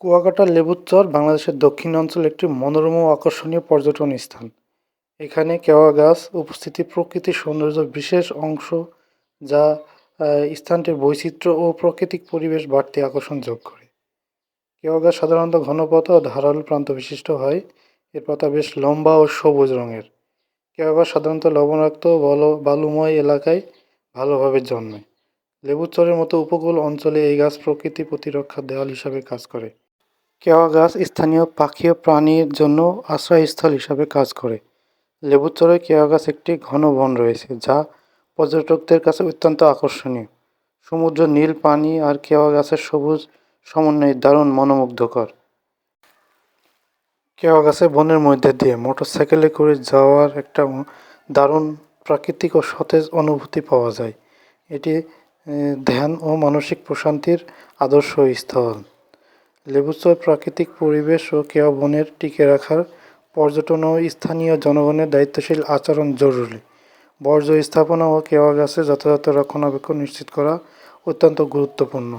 কুয়াকাটার লেবুর চর বাংলাদেশের দক্ষিণ অঞ্চল একটি মনোরম ও আকর্ষণীয় পর্যটন স্থান। এখানে কেওয়া গাছ উপস্থিতি প্রকৃতির সৌন্দর্য বিশেষ অংশ যা স্থানটির বৈচিত্র্য ও প্রাকৃতিক পরিবেশ বাড়তি আকর্ষণ যোগ করে। কেওয়া গাছ সাধারণত ঘনপাতা ও ধারালো প্রান্ত বিশিষ্ট হয়। এর পাতা বেশ লম্বা ও সবুজ রঙের। কেওয়া গাছ সাধারণত লবণাক্ত বল, বালুময় এলাকায় ভালোভাবে জন্মে। লেবুর চরের মতো উপকূল অঞ্চলে এই গাছ প্রকৃতি প্রতিরক্ষার দেওয়াল হিসাবে কাজ করে। কেওয়া গাছ স্থানীয় পাখি ও প্রাণীর জন্য আশ্রয়স্থল হিসাবে কাজ করে। লেবুচরে কেওয়া গাছ একটি ঘন বন রয়েছে, যা পর্যটকদের কাছে অত্যন্ত আকর্ষণীয়। সমুদ্র, নীল পানি আর কেওয়া গাছের সবুজ সমন্বয় দারুণ মনোমুগ্ধকর। কেওয়া গাছে বনের মধ্যে দিয়ে মোটরসাইকেলে করে যাওয়ার একটা দারুণ প্রাকৃতিক ও সতেজ অনুভূতি পাওয়া যায়। এটি ধ্যান ও মানসিক প্রশান্তির আদর্শ স্থল। লেবুচর প্রাকৃতিক পরিবেশ ও কেয়া বনের টিকে রাখার পর্যটন ও স্থানীয় জনগণের দায়িত্বশীল আচরণ জরুরি। বর্জ্য স্থাপনা ও কেওয়া গাছের যথাযথ রক্ষণাবেক্ষণ নিশ্চিত করা অত্যন্ত গুরুত্বপূর্ণ।